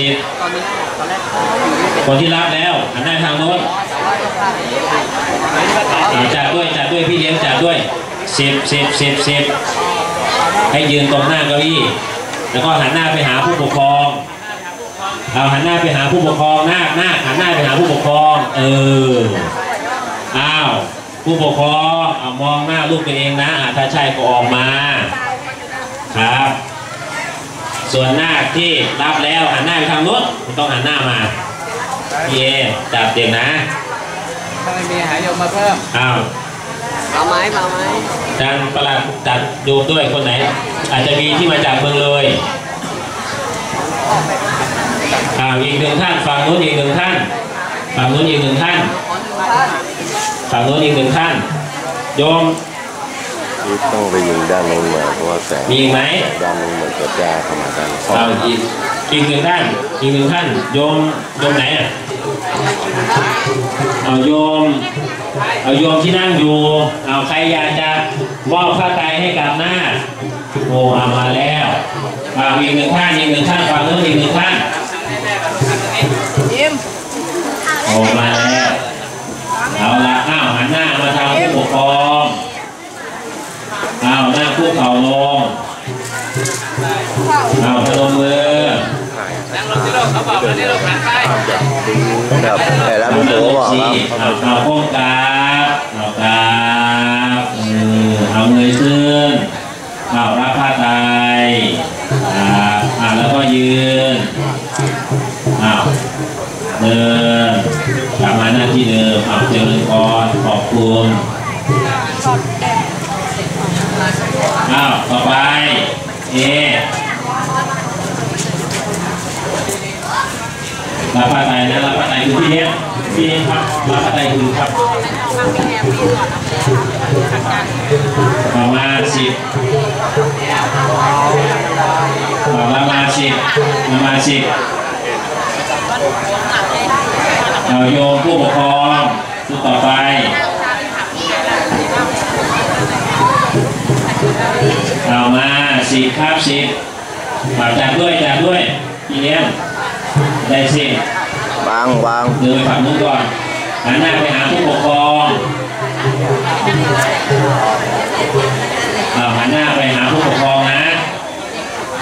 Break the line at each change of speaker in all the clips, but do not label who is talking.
สิบคนที่รับแล้วหันหน้าทางโน้นจัดด้วยจัดด้วยพี่เลี้ยงจัดด้วยสิบสิบสิบสิบให้ยืนตรงหน้าเก้าอี้แล้วก็หันหน้าไปหาผู้ปกครองเอาหันหน้าไปหาผู้ปกครองหน้าหน้าหันหน้าไปหาผู้ปกครองเอออ้าวผู้ปกครองเอามองหน้าลูกตัวเองนะอาถ้าใช่ก็ออกมาครับ ส่วนหน้าที่รับแล้วหันหน้าไปทางนู้นคุณต้องหันหน้ามาพี่เอจับเด็กนะ
ถ้าไม่มีหายโยมมาเพิ่ม
อ้าว
เอาไหมเอาไหม
จานประหลัดจัดดูด้วยคนไหน อาจจะมีที่มาจากเมืองเลยอ้าวอีกหนึ่งท่านฝั่งนู้นอีกหนึ่งท่านฝั่งนู้นอีกหนึ่งท่านฝั่งนู้นอีกหนึ่งท่านโยม
นี่ต้องไปยิงด้านนู้นมาเพราะว่าแสง
มีอีกไหม
ด้านนู้นเหมือนจะจ้าเข้ามาด้านนี้
เอาอีกอีกหนึ่งท่านอีกหนึ่งท่านโยมโยมไหนอะเอาโยมเอาโยมที่นั่งอยู่เอาใครอยากจะมอบผ้าไตรให้กับหน้าโอ้เอามาแล้วเอาอีกหนึ่งท่านอีกหนึ่งท่านฟังนู้นอีกหนึ่งท่าน
ยิ้ม
โอ้มาแล้วเอาละอ้าวหันหน้ามาทางผู้ปกครองเอาหน้าคู่เข่าลงเอาพนมมือ
นั่งลงที่โลกเขาบอกแล้วที่โลกหันไป
ครับแต่ละผู้บอกว่า
เอาเอาก้มกราบเอากาเออเอาเงยขึ้นเอารับผ้าไตรครับอ่าแล้วก็ยืนเอาเดินกลับมาหน้าที่เดิมเอาเจริญพรขอบคุณอ้าวต่อไปเอรับผ้าไตรนะรับผ้าไตรคือพี่เลี้ยงพี่ เลี้ยงครับรับผ้าไตรคือครับประมาณสิบประมาณสิบประมาณสิบเอาโยมผู้ปกครองผู้ต่อไปเอามาสิบครับสิบเอาจับด้วยจับด้วยพี่เลี้ยงได้สิบ
วางวาง
เดินไปฝั่งนู้นก่อน หันหน้าไปหาผู้ปกครองเอาหันหน้าไปหาผู้ปกครองนะ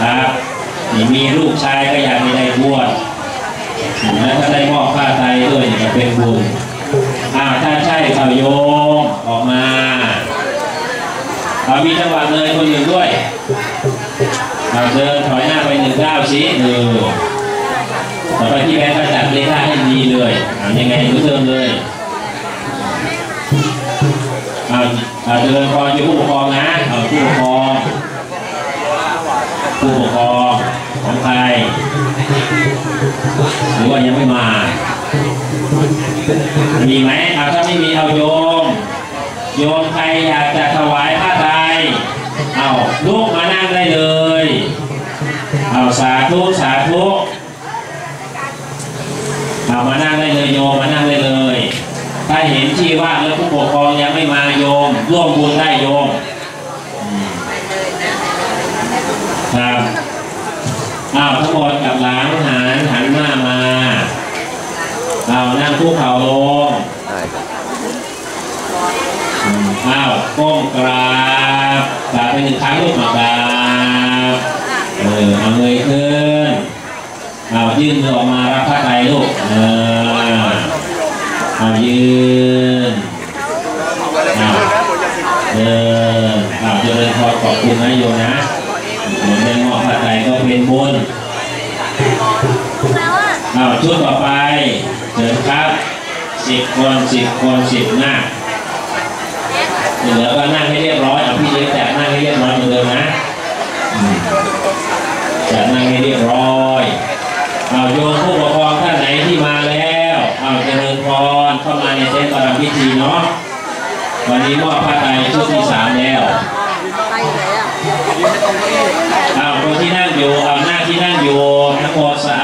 ครับนี่มีลูกชายก็อยากมีได้บวชแล้วถ้าได้มอบผ้าไตรด้วยนี่ก็เป็นบุญอ้าวถ้าใช่ข่าวโยมออกมาเอามีจังหวะเลยคนอื่นด้วยเอาเดินถอยหน้าไปหนึ่งก้าวสิเออ ต่อไปที่แบงค์ก็จัดเลขาให้ดีเลยยังไงรู้เริ่มเลยเอาเอาเดินพออยู่ผู้ปกครองนะเอาผู้ปกครองผู้ปกครองของใครหรือว่ายังไม่มา มีไหมเอาถ้าไม่มีเอาโยม โยมใครอยากจะถวายผ้าไตรเอาลุกมานั่งได้เลย เอาสาธุสาธุ มานั่งได้เลยโยมมานั่งได้เลย ถ้าเห็นที่ว่างแล้วผู้ปกครองยังไม่มาโยม ร่วมบุญได้โยมครับอ้าวทั้งหมดกับหลังหันหันหน้ามาเอานั่งคู่เข่าลง
ได้ครับ
อืมอ้าวก้มกราบกราบไปหนึ่งครั้งลูกมากราบเออเอาเงยขึ้น เอายื่นมือออกมารับผ้าไตรลูกเออเอายืนเอาเดินเอาเจริญพรขอบคุณนะโยนะเหมือนได้มอผ้าไตรก็เป็นบุญเอาชุดต่อไปเชิญครับสิบคนสิบคนสิบหน้าเหลือก็นั่งให้เรียบร้อยเอาพี่เลี้ยงแจกนั่งให้เรียบร้อยเหมือนเดิมนะแจกนั่งให้เรียบร้อย เอาโยมผู้ปกครองท่านไหนที่มาแล้วเอาเจริญพรเข้ามาในเต็นท์ประรำพิธีเนาะวันนี้มอบผ้าไตรชุดที่สามแล้ว
ไปไหนอะ
เอาคนที่นั่งอยู่เอาหน้าที่นั่งอยู่ทั้งหมดสะอ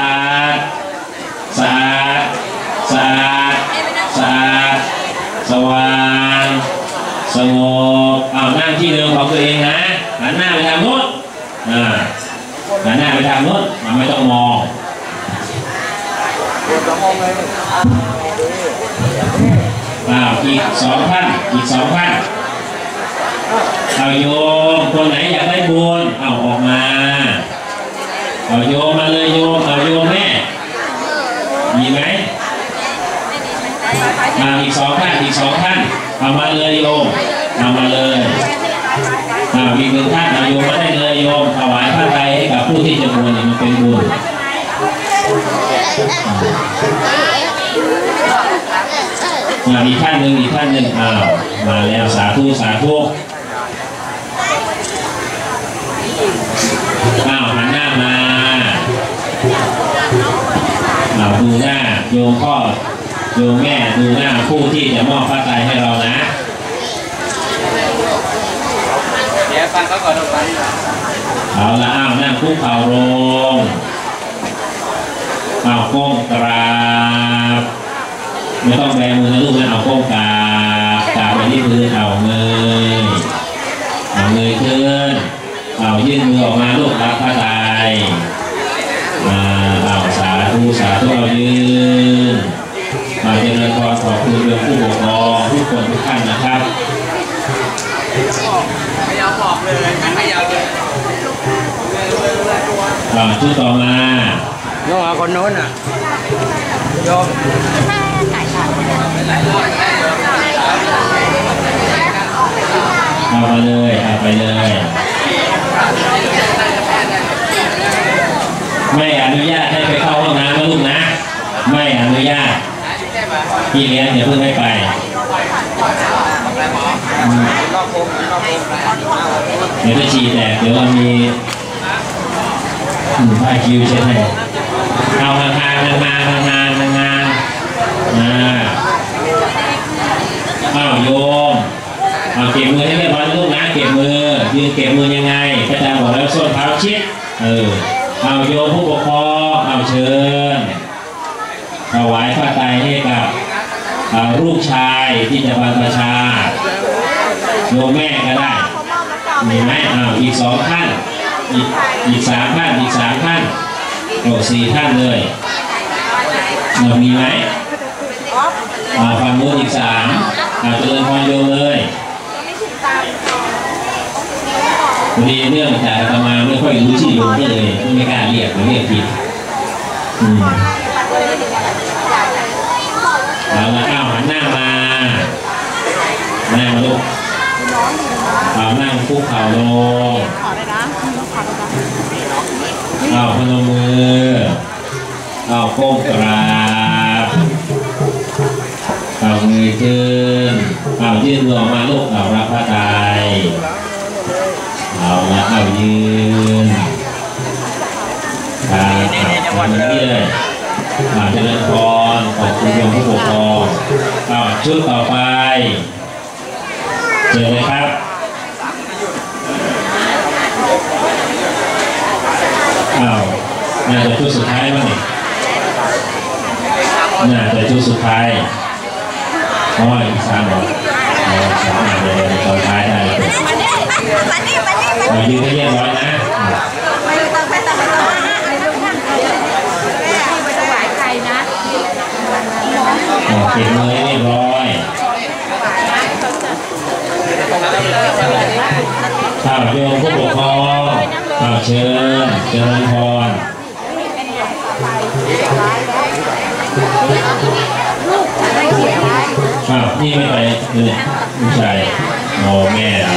าด อีกสองท่านอีกสองท่านเอาโยมคนไหนอยากได้บุญเอาออกมาเอาโยมมาเลยโยมเอาโยมแม่มีไหมอ่าอีกสองท่านอีกสองท่านเอามาเลยโยมเอามาเลยอาอีหนึ่งท่านเอาโยมมาได้เลยโยมถวายผ้าไตรให้กับผู้ที่จะบวชเนี่ยมันเป็นบุญ อ่าอีกท่านหนึ่งอีกท่านหนึ่งอ้าวมาแล้วสาธุสาธุอ้าวหันหน้ามาอ้าวดูหน้าโยมพ่อโยมแม่ดูหน้าผู้ที่จะมอบพระไตรให้เรานะ
เดี๋ยวฟังเขาก่อนลูกฟัง
เอาละอ้าวนั่งคุกเข่าลงอ้าวก้มกราบ ไม่ต้องแบมือนะลูกนะเอาก้มกราบกราบไปที่พื้นเอาเงยเอาเงยขึ้นเอายื่นมือออกมาลูกรับพระไตรมาเอาสาธุสาธุเอายืนมาเจริญพรขอบคุณเรื่องผู้ปกครองทุกคนทุกท่านนะครับ
ไม่ยอมบอกเลยไม่ยอมเลย
อ่าชุดต่อมา
โยมเอาคนโน้นอะโยม
เอามาเลยเอา ไปเลย ไม่อนุญาตให้ไปเข้าห้องน้ำนะลูกนะ ไม่อนุญาตพี่เลี้ยงอย่าเพิ่งให้ไปเดี๋ยวจะฉี่แตกเดี๋ยวเรามีอืมผ้าคิวใช่ไหมเอาห่างๆห่างๆห่างๆห่างางๆอ่าอ้าวโย เอาเก็บมือให้เรียบร้อยลูกนะเก็บมือยืนเก็บมือยังไงอาจารย์บอกแล้วส้นเท้าชิดเออเอาโยมผู้ปกครองเอาเชิญถวายพระไตรให้กับลูกชายที่จะบรรพชาโยมแม่ก็ได้มีไหมอ้าวอีกสองท่านอีกอีกสามท่านอีกสามท่านโอ้สี่ท่านเลยเรามีไหมอ่าฟังนู้นอีกสามอ่าเจริญพรโยเลย พอดีเรื่องจากอาตมาไม่ค่อยรู้ชื่อโยมก็เลยไม่กล้าเรียกหรือเรียกผิดอืมเอาละเอาหันหน้ามาหน้ามาลูกเอานั่งคุกเข่าลงเอาพนมมือเอาก้มกราบเอาเงยขึ้นเอายื่นมือออกมาลูกเอารับพระตาายืนครับเอาอย่างนี้เลยอาเจริญพรขอบคุณโยมผู้ปกครองเอาชุดต่อไปเจอเลยครับเอาน่าจะชุดสุดท้ายมั้งนี่น่าจะชุดสุดท้ายเพราะว่าอีกสามบอกเอสามอันเลยตอนท้ายได้เลย
มานี่มานี่มา
เรายืนให้เรียบร้อยนะ
ไม่ต้องไม่ต้องไม่ต้องไม่ต้องหวายใครนะ
ออกเก็บมือให้เรียบร้อยข้าวโยมผู้ปกครองข้าวเชิญเจริญพรอ้าวนี่ไม่ไปเลยผู้ชายโอ้แม่เอา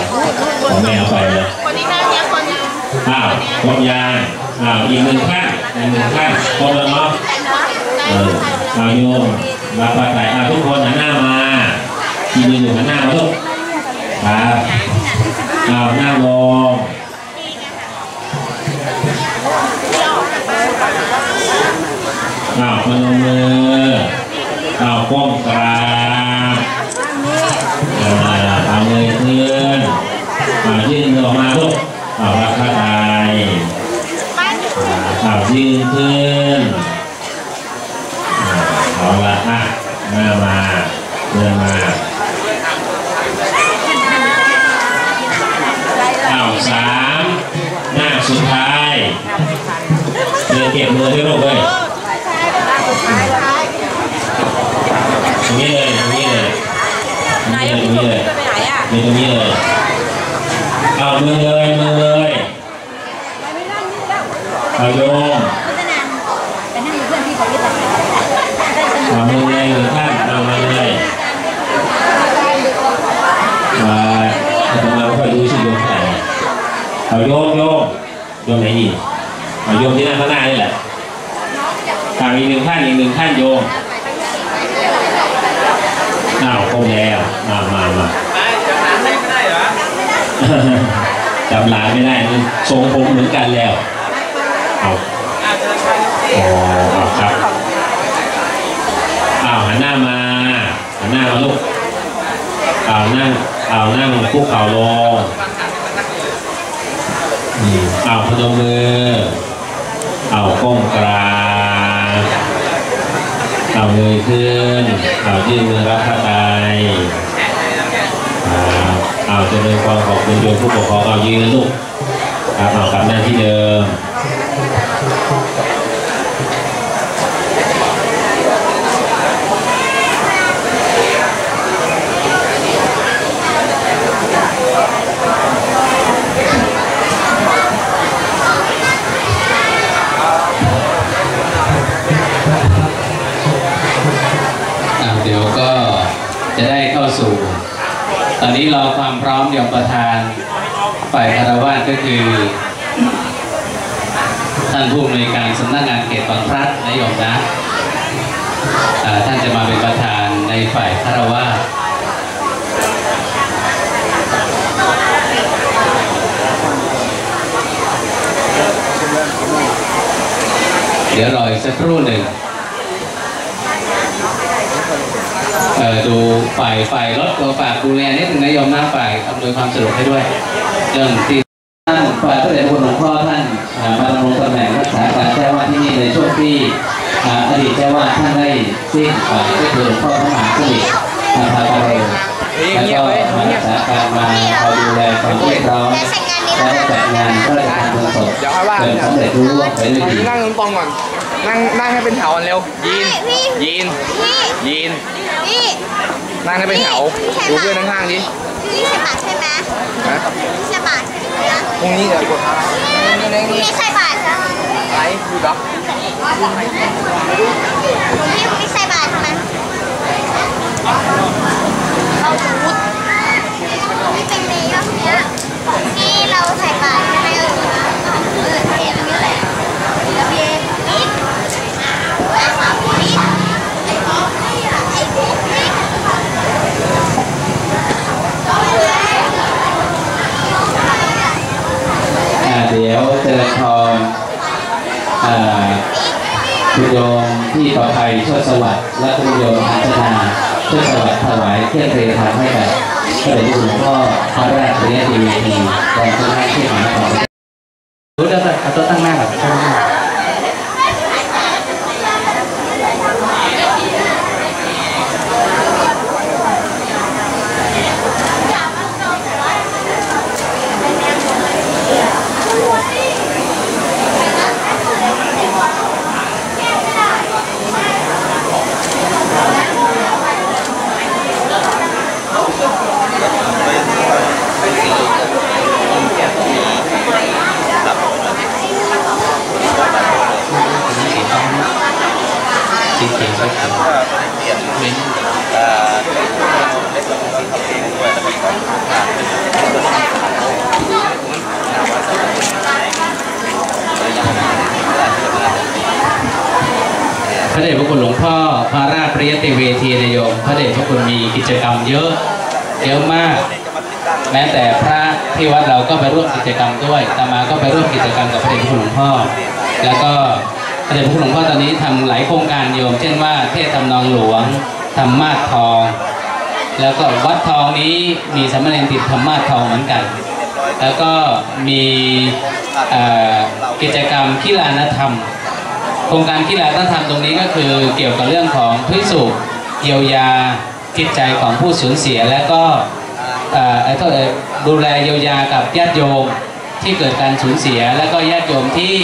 ขอแม่เอาไปเลย อ้าวครบยาอ้าวอีกหนึ่งข้างอีกหนึ่งข้างครบแล้วเนาะเออเอาโยมมาปะไตรอะทุกคนหันหน้ามาที่ยืนอยู่หันหน้ามาลูกครับเอาหน้าลงเอาพนมมือเอาก้มกราบอ่าเอาเงยขึ้นเอายื่นมือออกมาลูก ขอาละข้าทายขอายืนขึ้นขอาละอะเมื่อมาเมื่อมาข่าสามหน้าสุดท้ายเดินเก็บมือห้วยลูกเลยตรงนี้เลย
ตรงนี้เลยตรงนี้
เลยตรงนี้เลยเอามือเลย เอ คุกเข่าลงอืมเอาพนมมือ เอาก้มกราบเอาเงยขึ้น เอายื่นมือรับพระไตรเอาเจะเป็นความขอบคุณโยมผู้ปกครองเอายืนลูกเอากลับหน้าที่เดิม
ก็คือ ท่านผู้อำนวยการสำนักงานเขตบางพลัดนายมนะอ่าท่านจะมาเป็นประธานในฝ่ายคารวะเดี๋ยวรออีกสักครู่หนึ่งดูฝ่ายฝ่ายรถตัวฝากดูแลนิดนึงนะโยมหน้าฝ่ายอำนวยความสะดวกให้ด้วย เรื่องที่ ท่านฝ่ายพระเดชคุณหลวงพ่อท่านอ่ามาดำรงตำแหน่งรักษาการเจ้าวาดที่นี่ในช่วงที่อ่าอดีตเจ้าวาดท่านได้สิ้นฝ่ายก็คือหลวงพ่อพระมหาสนิทนาภาโรแล้วก็มารักษาการมาคอยดูแลความเรียบร้อยและได้จัดงานพระราชทานเพลิงศพ
เดี๋ยวค่อยว่า
เกิดสำเร็จรุ่ร่วงไปด้วยดี
นั่งตรงๆก่อนนั่งนั่งให้เป็นแถวก่อนเร็วยีน
พี่
ยีน
พี่
ยีน
พี่
นั่งให้เป็นแถวดูเพื่อนข้างๆดิ
พี่ใส่บาตรใช่ไหม
นะ
ใส่บาตรนะ
พ รุ่งนี้เดี๋ยวกดนี่นี่
พี่
นี่
ใช่บาทใช่ไหม
ไรดูด็อก
พี่ไม่ใช่บาทใช่ไหมเอาชุดนี่เป็นเมย์เนี้ยที่เราใส่บาทใช่ไหมเออเออเทตรงนี้แหละแล้วพี่นิดไอ้สามนิดไอ้ของนี่อะไอ้บุ๊กนิด
อ่าเดี๋ยวเจริญพรอ่าคุณโยมที่ปลอดภัย โชดสวัสดิ์และคุณโยมอัญชนาโชดสวัสดิ์ถวายเทียนเรียนทางให้กับพระเดชคุณหลวงพ่อพระราชวิทยาทีวีทีรองเจ้าหน้าที่มหานครรู้แล้วเอาตัวตั้งหน้าแบบตั้งหน้า พระเดชพระคุณหลวงพ่อพระราชปริยติเวทีนโยมพระเดชพระคุณมีกิจกรรมเยอะเยอะมาก แม้แต่พระที่วัดเราก็ไปร่วมกิจกรรมด้วยอาตมาก็ไปร่วมกิจกรรมกับพระเดชพระคุณหลวงพ่อ แล้วก็พระเดชพระคุณหลวงพ่อตอนนี้ทำหลายโครงการโยม เช่นว่าเทศทำนองหลวงทำมาทอง แล้วก็วัดทองนี้มีสามเณรติดธรรมาทองเหมือนกัน แล้วก็มีกิจกรรมกีฬานธรรม โครงการกีฬาต้องทำตรงนี้ก็คือเกี่ยวกับเรื่องของพิสูจน์เยียวยาจิตใจของผู้สูญเสียและก็เอ่อไอ้ก็ดูแลเยียวยากับญาติโยมที่เกิดการสูญเสีย และก็ญาติโยมที่